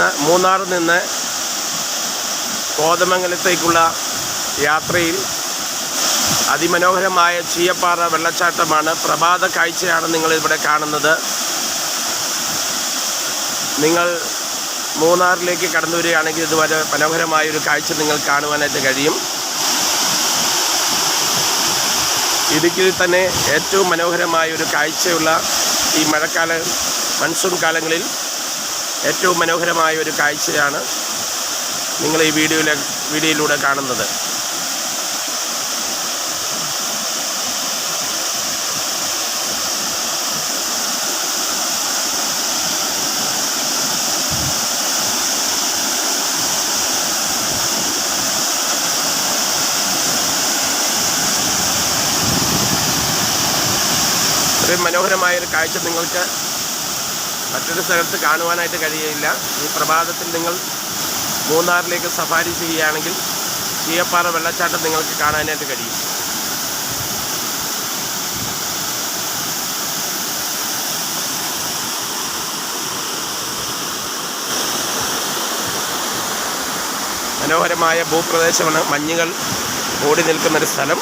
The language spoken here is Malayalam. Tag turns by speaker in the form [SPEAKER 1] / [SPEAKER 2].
[SPEAKER 1] മൂന്നാറിൽ നിന്ന് കോതമംഗലത്തേക്കുള്ള യാത്രയിൽ അതിമനോഹരമായ ചീയപ്പാറ വെള്ളച്ചാട്ടമാണ് പ്രഭാത കാഴ്ചയാണ് നിങ്ങളിവിടെ കാണുന്നത്. നിങ്ങൾ മൂന്നാറിലേക്ക് കടന്നു വരികയാണെങ്കിൽ ഇതുവരെ മനോഹരമായൊരു കാഴ്ച നിങ്ങൾ കാണുവാനായിട്ട് കഴിയും. ഇടുക്കിയിൽ തന്നെ ഏറ്റവും മനോഹരമായ ഒരു കാഴ്ചയുള്ള ഈ മഴക്കാല മൺസൂൺ കാലങ്ങളിൽ ഏറ്റവും മനോഹരമായ ഒരു കാഴ്ചയാണ് നിങ്ങൾ ഈ വീഡിയോയിലെ വീഡിയോയിലൂടെ കാണുന്നത്. ഇത്രയും മനോഹരമായ ഒരു കാഴ്ച നിങ്ങൾക്ക് മറ്റൊരു സ്ഥലത്ത് കാണുവാനായിട്ട് കഴിയില്ല ഈ പ്രഭാതത്തിൽ നിങ്ങൾ മൂന്നാറിലേക്ക് സഫാരി ചെയ്യുകയാണെങ്കിൽ ചീയപ്പാറ വെള്ളച്ചാട്ടം നിങ്ങൾക്ക് കാണാനായിട്ട് കഴിയും. മനോഹരമായ ഭൂപ്രദേശമാണ് മഞ്ഞുകൾ ഓടി നിൽക്കുന്നൊരു സ്ഥലം.